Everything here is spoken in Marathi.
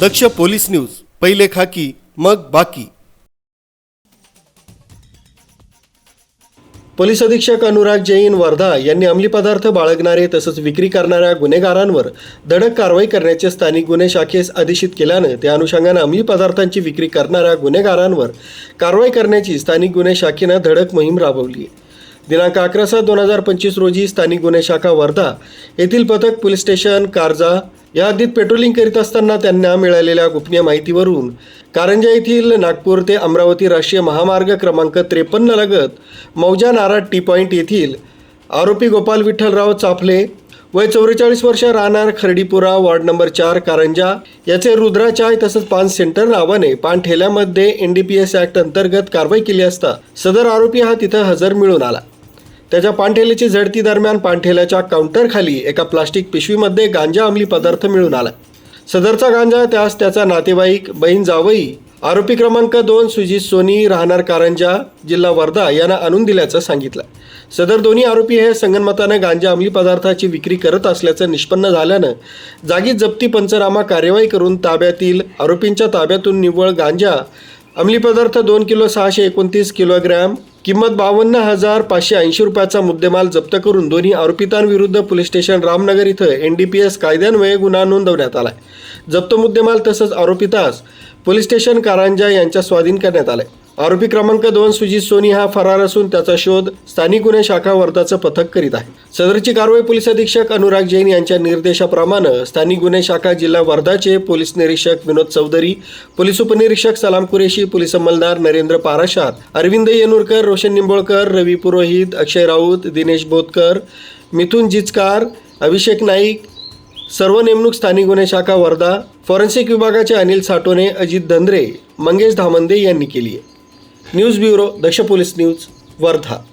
दक्ष पोलीस न्यूज पहिले खाकी मग बाकी. पोलीस अधीक्षक अनुराग जैन वर्धा यांनी अंमली पदार्थ बाळगणारे तसंच विक्री करणाऱ्या गुन्हेगारांवर धडक कारवाई करण्याचे स्थानिक गुन्हे शाखेस आदेशित केल्यानं त्या अनुषंगानं अंमली पदार्थांची विक्री करणाऱ्या गुन्हेगारांवर कारवाई करण्याची स्थानिक गुन्हे शाखेनं धडक मोहीम राबवली आहे. दिनांक अकरा सात दोन हजार पंचवीस रोजी स्थानिक गुन्हे शाखा वर्धा येथील पथक पोलीस स्टेशन कारजा या हद्दीत पेट्रोलिंग करीत असताना त्यांना मिळालेल्या गोपनीय माहितीवरून कारंजा येथील नागपूर ते अमरावती राष्ट्रीय महामार्ग क्रमांक त्रेपन्न लगत मौजा नारा टी पॉईंट येथील आरोपी गोपाल विठ्ठलराव चाफले वय चौवेचाळीस वर्ष राहणार खर्डीपुरा वार्ड नंबर चार कारंजा याचे रुद्रा चाय तसंच पान सेंटर नावाने पान ठेल्यामध्ये N D P S act अंतर्गत कारवाई केली असता सदर आरोपी हा तिथं हजर मिळून आला. त्याच्या पानठेल्याची झडती दरम्यान पानठेल्याच्या काउंटरखाली एका प्लास्टिक पिशवीमध्ये गांजा अंमली पदार्थ मिळून आला. सदरचा गांजा त्यास त्याचा नातेवाईक बहीण जावई आरोपी क्रमांक दोन सुजित सोनी राहणार कारंजा जिल्हा वर्धा यांना आणून दिल्याचं सांगितलं. सदर दोन्ही आरोपी हे संगनमतानं गांजा अंमली पदार्थाची विक्री करत असल्याचं निष्पन्न झाल्यानं जागी जप्ती पंचनामा कार्यवाही करून ताब्यातील आरोपींच्या ताब्यातून निव्वळ गांजा अंमली पदार्थ दोन किलो सहाशे एकोणतीस किलोग्रॅम किंमत बावन्न हजार पाचशे ऐंशी रुपयाचा मुद्देमाल जप्त करून दोन्ही आरोपितांविरुद्ध पोलीस स्टेशन रामनगर इथं एन डी पी एस कायद्यान्वये गुन्हा नोंदवण्यात आलाय. जप्त मुद्देमाल तसंच आरोपितास पोलीस स्टेशन कारंजा यांच्या स्वाधीन करण्यात आलाय. आरोपी क्रमांक दोन सुजित सोनी हा फरार असून त्याचा शोध स्थानिक गुन्हे शाखा वर्धाचं पथक करीत आहे. सदरची कारवाई पोलीस अधीक्षक अनुराग जैन यांच्या निर्देशाप्रमाणे स्थानिक गुन्हे शाखा जिल्हा वर्धाचे पोलीस निरीक्षक विनोद चौधरी पोलीस उपनिरीक्षक सलाम कुरेशी पोलीस अंमलदार नरेंद्र पाराशार अरविंद येनुरकर रोशन निंबोळकर रवी पुरोहित अक्षय राऊत दिनेश बोतकर मिथुन जिचकार अभिषेक नाईक सर्व नेमणूक स्थानिक गुन्हे शाखा वर्धा फॉरेन्सिक विभागाचे अनिल साटोने अजित धंद्रे मंगेश धामंदे यांनी केली आहे. News bureau Daksh police news Wardha.